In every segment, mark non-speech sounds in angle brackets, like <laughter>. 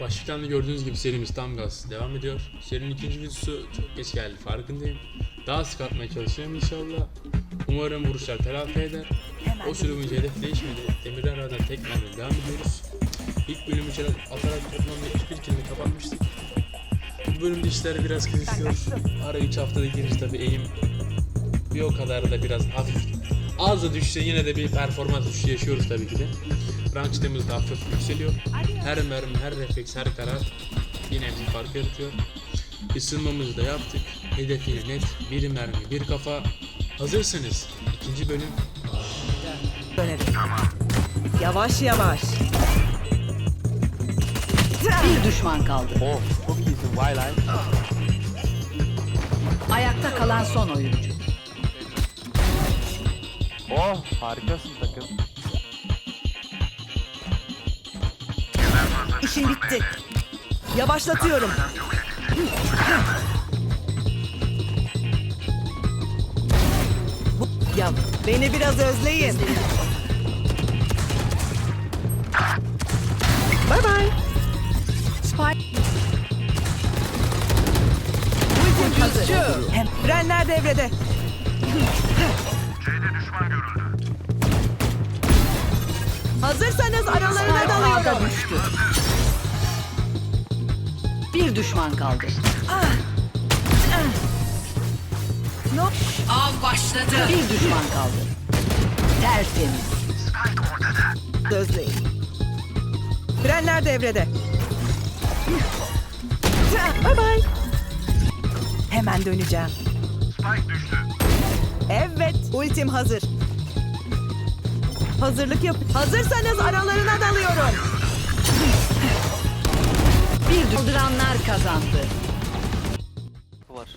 Başlıktan da gördüğünüz gibi serimiz tam gaz devam ediyor. Serinin ikinci videosu çok geç geldi farkındayım. Daha sık atmaya çalışacağım inşallah. Umarım vuruşlar telafi eder. O süre boyunca hedef değişmedi. Demirler aradan tek mermi devam ediyoruz. İlk bölümü içeri atarak toplamda 31 kilini kapatmıştık. Bu bölümde işler biraz kızışıyor. Ara 3 haftada girince tabi eğim bir o kadar da biraz hafif az da düşse yine de bir performans düşüşü yaşıyoruz tabii ki de. Rank çıtımız da hafif yükseliyor. Her mermi, her refleks, her karar yine bir fark yaratıyor. Isınmamızı da yaptık. Hedef yine net. Bir mermi, bir kafa. Hazırsınız. İkinci bölüm dönerim. Yavaş yavaş. Bir düşman kaldı. Oh çok iyisin. Ayakta kalan son oyuncu. Oh harikasın takım. İşin bitti. Yavaşlatıyorum. Ya beni biraz özleyin. Bye bye. Hazır. Hem frenler devrede. Hazırsanız aralarına Spike dalıyorum. düştü. Bir düşman kaldı. No. Av başladı. Bir düşman kaldı. Tertemiz. Özleyin. Frenler devrede. Bye bye. Hemen döneceğim. Evet, ultim hazır. Hazırlık yap. Hazırsanız aralarına dalıyorum. Bir kaldıranlar kazandı. Var.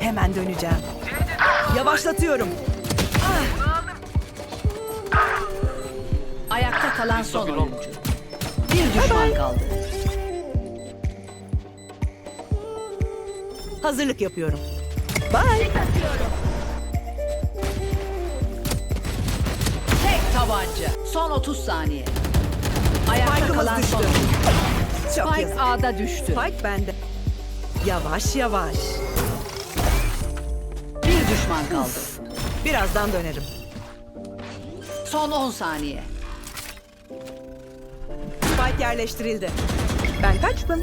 Hemen döneceğim. Yavaşlatıyorum. Ayakta kalan son oyuncu. Bir düşman kaldı. Hazırlık yapıyorum. Bye. Tabanca. Son 30 saniye. Ayakta Spike'ımız kalan düştü. son. Çok Spike yazık. A'da düştü. Spike bende. Yavaş yavaş. Bir düşman kaldı. Birazdan dönerim. Son 10 saniye. Spike yerleştirildi. Ben kaçtım.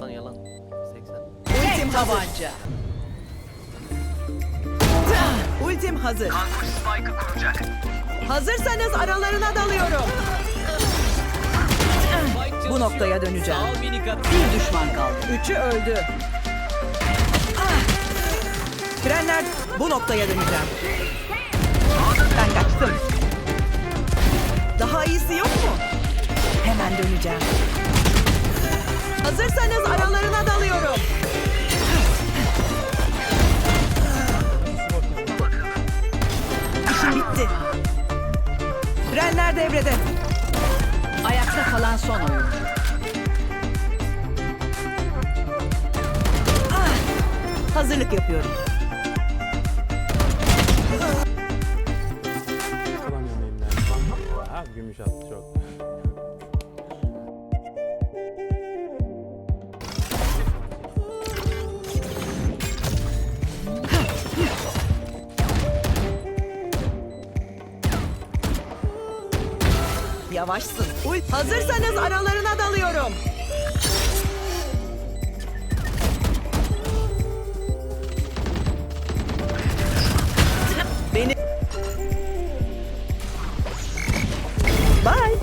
Lan yalan. 80. Ultim Tek hazır. tabanca. Ultim hazır. Hazırsanız aralarına dalıyorum. Bu noktaya döneceğim. Bir düşman kaldı. Üçü öldü. Frenler bu noktaya döneceğim. Ben kaçtım. Daha iyisi yok mu? Hemen döneceğim. Hazırsanız aralarına dalıyorum. Frenler devrede. Ayakta kalan son oyuncu. Hazırlık yapıyorum. Gümüş attı çok. Yavaşsın. Uy, hazırsanız aralarına dalıyorum. Beni... Bye.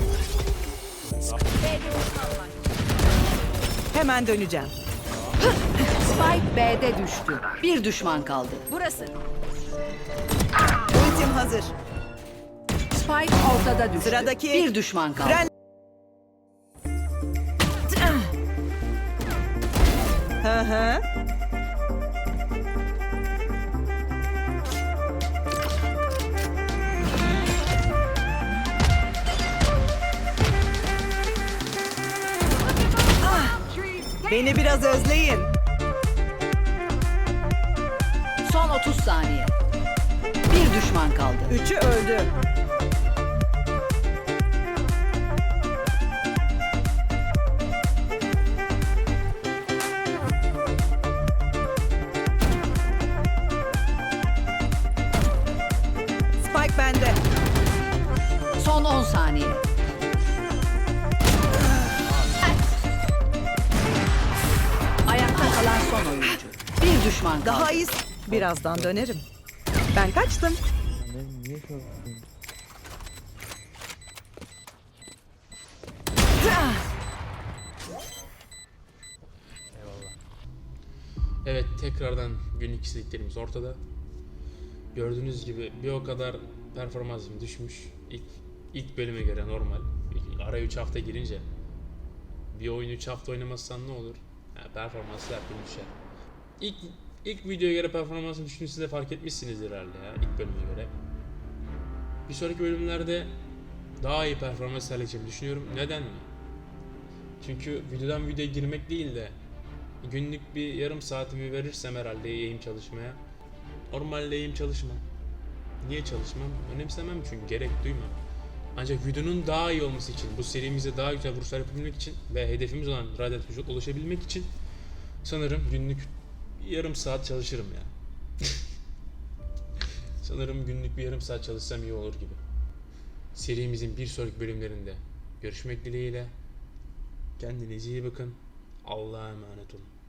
Hemen döneceğim. Spike B'de düştü. Bir düşman kaldı. Burası. Ultim hazır. Spike ortada düştü. Sıradaki- Bir düşman kaldı. Fren... Hı hı. Ah, Beni biraz özleyin. Son 30 saniye. Bir düşman kaldı. Üçü öldü. Saniye. Ayakta kalan son oyuncu. Bir düşman kaldı. Daha iyi. Birazdan dönerim. Ben kaçtım. Evet tekrardan günlük istediklerimiz ortada. Gördüğünüz gibi bir o kadar performansım düşmüş. İlk, ilk bölüme göre normal. Araya 3 hafta girince bir oyun 3 hafta oynamazsan ne olur? Ha, performanslar bir düşer. İlk, ilk videoya göre performansın düştüğünü siz de fark etmişsinizdir herhalde ya ilk bölüme göre. Bir sonraki bölümlerde daha iyi performans sergileyeceğimi düşünüyorum. Neden mi? Çünkü videodan videoya girmek değil de günlük bir yarım saatimi verirsem herhalde eğim çalışmaya. Normalde eğim çalışmam. Niye çalışmam? Önemsemem çünkü gerek duymam. Ancak videonun daha iyi olması için, bu serimize daha güzel vuruşlar yapabilmek için ve hedefimiz olan radyat ulaşabilmek için sanırım günlük yarım saat çalışırım ya. <laughs> sanırım günlük bir yarım saat çalışsam iyi olur gibi. Serimizin bir sonraki bölümlerinde görüşmek dileğiyle. Kendinize iyi bakın. Allah'a emanet olun.